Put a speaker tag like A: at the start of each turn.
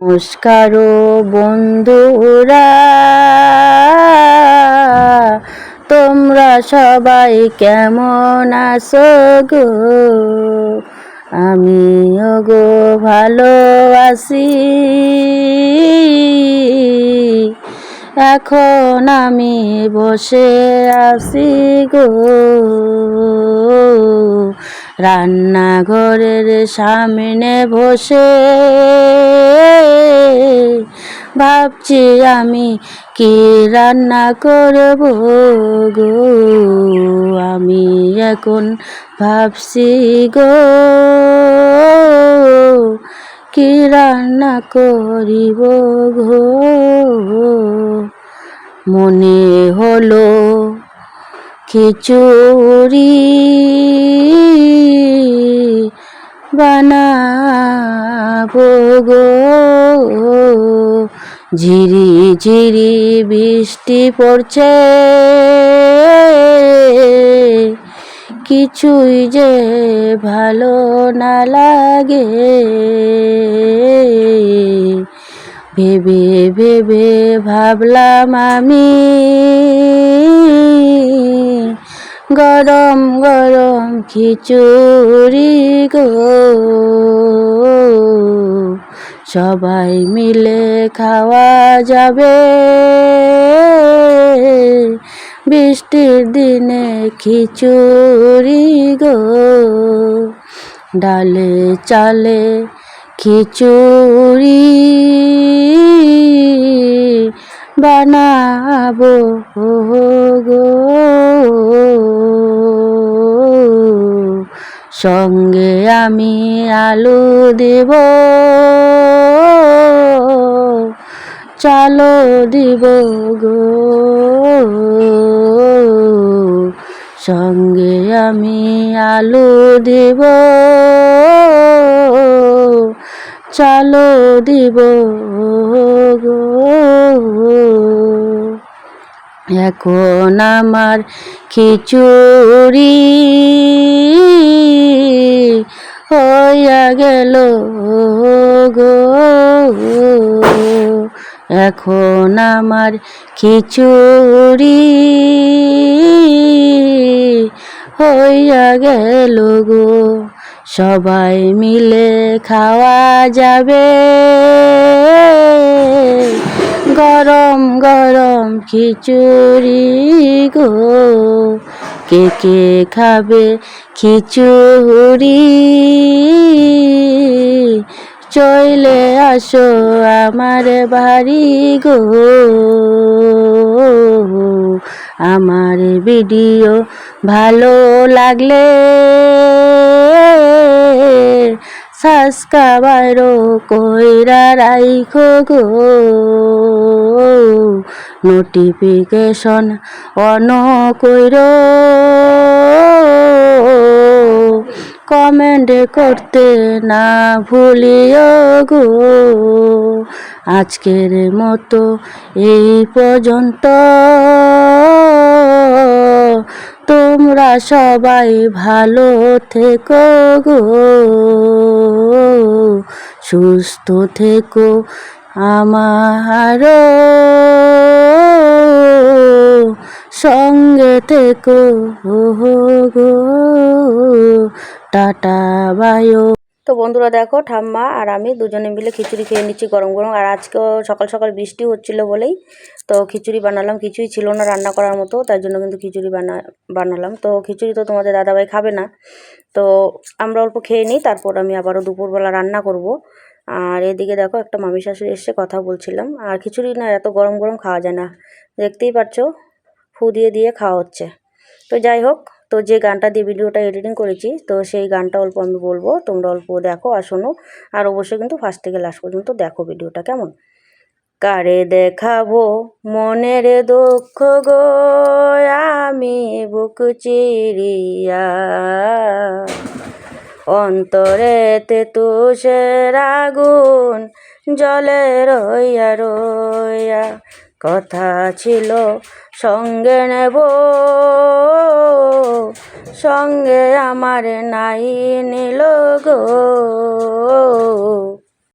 A: নমস্কার বন্ধুরা। তোমরা সবাই কেমন আছো গো? আমিও গো ভালো আছি। এখন আমি বসে আছি গো। রান্নাঘরের সামনে বসে। ভাবছি আমি কি রান্না করব গো? আমি এখন ভাবছি গো, কি রান্না করিব গো? মনে হলো খিচুড়ি বানাবো গো। ঝিরি ঝিরি বৃষ্টি পড়ছে। কিছুই যে ভালো না লাগে। ভেবে ভেবে ভাবলাম আমি গরম গরম খিচুড়ি গো। সবাই মিলে খাওয়া যাবে। বৃষ্টির দিনে খিচুড়ি গো। ডালে চালে খিচুড়ি বানাবো গো। সঙ্গে আমি আলু দেব। চালো দিব গো। সঙ্গে আমি আলু দেব। চালো দিব গো। এখন আমার খিচুড়ি হইয়া গেল গো। এখন আমার খিচুড়ি হইয়া গেল গো। সবাই মিলে খাওয়া যাবে। গরম গরম খিচুড়ি গো। কে কে খাবে খিচুড়ি? চলে আসো আমার বাড়ি গো। আমার ভিডিও ভালো লাগলে সাবস্ক্রাইবারও কইরা রাইখো গো। নোটিফিকেশন অন কইর কমেন্ট করতে না ভুলিও গো আজকের মতো এই পর্যন্ত তোমরা সবাই ভালো থেকো গো সুস্থ থেকো আমার সঙ্গে থেকো। হো গো, টাটা বায়ো তো বন্ধুরা দেখো, ঠাম্মা আর আমি দুজনে মিলে খিচুড়ি খেয়ে নিচ্ছি গরম গরম। আর আজকেও সকাল সকাল বৃষ্টি হচ্ছিল বলেই তো খিচুড়ি বানালাম। কিছুই ছিল না রান্না করার মতো তার জন্য কিন্তু খিচুড়ি বানা, বানালাম। তো খিচুড়ি তো তোমাদের দাদাভাই খাবে না। তো আমরা অল্প খেয়ে নিই, তারপর আমি আবারও দুপুরবেলা রান্না করব। আর এদিকে দেখো একটা মামি শাশুড়ি এসে কথা বলছিলাম। আর খিচুড়ি না এত গরম গরম খাওয়া যায় না। দেখতেই পাচ্ছ ফু দিয়ে দিয়ে খাওয়া হচ্ছে। তো যাই হোক, তো যে গানটা দিয়ে ভিডিওটা এডিটিং করেছি, তো সেই গানটা অল্প আমি বলব। তোমরা অল্প দেখো আর শোনো। আর অবশ্যই কিন্তু ফার্স্ট থেকে লাস্ট পর্যন্ত দেখো ভিডিওটা কেমন। কারে দেখাবো মনের দুঃখ গো, আমি বুক চিরিয়া। অন্তরেতে তুষের আগুন জলে রইয়া রইয়া। কথা ছিল, সঙ্গে নেব, সঙ্গে আমার নাই নিল গো।